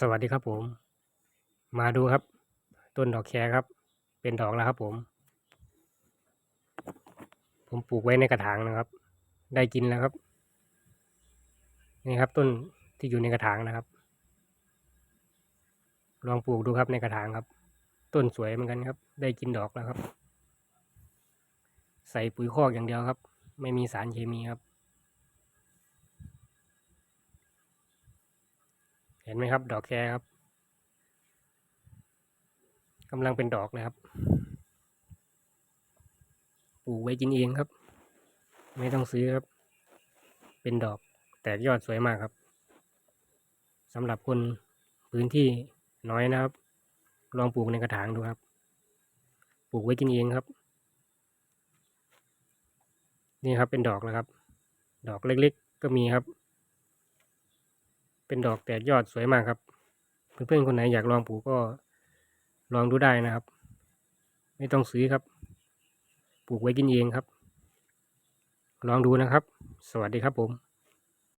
สวัสดีครับผม มาดูครับ ต้นดอกแครครับ เป็นดอกแล้วครับผม ผมปลูกไว้ในกระถางนะครับ ได้กินแล้วครับ นี่ครับต้นที่อยู่ในกระถางนะครับ ลองปลูกดูครับในกระถางครับ ต้นสวยเหมือนกันครับ ได้กินดอกแล้วครับ ใส่ปุ๋ยคอกอย่างเดียวครับ ไม่มีสารเคมีครับ เห็นไหมครับ ดอกแครครับกำลังเป็นดอกเลยครับปลูกไว้กินเองครับ ไม่ต้องซื้อครับ เป็นดอกแตกยอดสวยมากครับสำหรับคนพื้นที่น้อยนะครับ ลองปลูกในกระถางดูครับ ปลูกไว้กินเองครับ นี่ครับเป็นดอกแล้วครับ ดอกเล็กๆก็มีครับ เป็นดอกแตกยอดสวยมากครับ เพื่อนๆคนไหนอยากลองปลูกก็ลองดูได้นะครับ ไม่ต้องซื้อครับ ปลูกไว้กินเองครับ ลองดูนะครับ สวัสดีครับผม